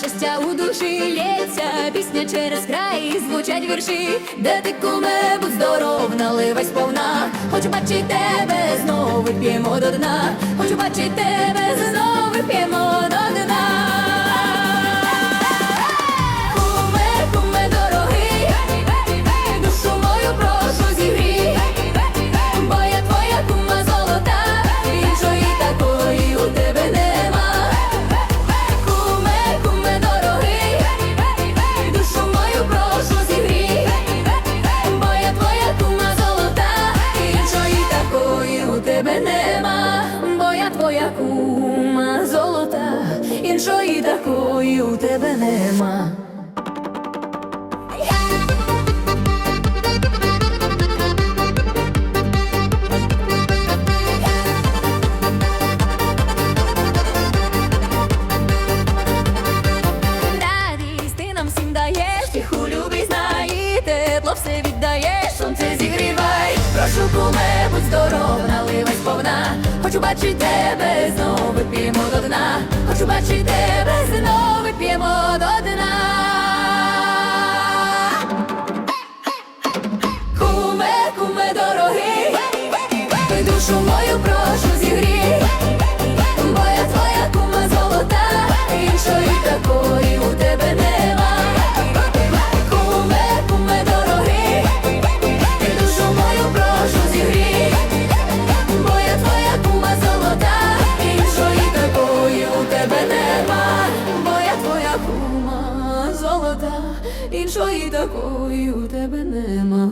щастя у душі лється, пісня через край, звучать вірші, де ти куме, будь здоров, наливай сповна. Хочу бачити тебе, знову вип'ємо до дна. Хочу бачити тебе, знову вип'ємо нема, бо я твоя кума золота, іншої такої у тебе нема. Радість нам всім даєш, тиху любі знає, тепло все віддаєш, сонце зігрівай, прошу куме, будь здоров, наливай сповна, хочу бачити тебе, знову вип'ємо до дна, хочу бачити тебе, знову вип'ємо до дна. Куме, куме дорогий, душу мою прошу зігрій, іншої такої у тебе нема.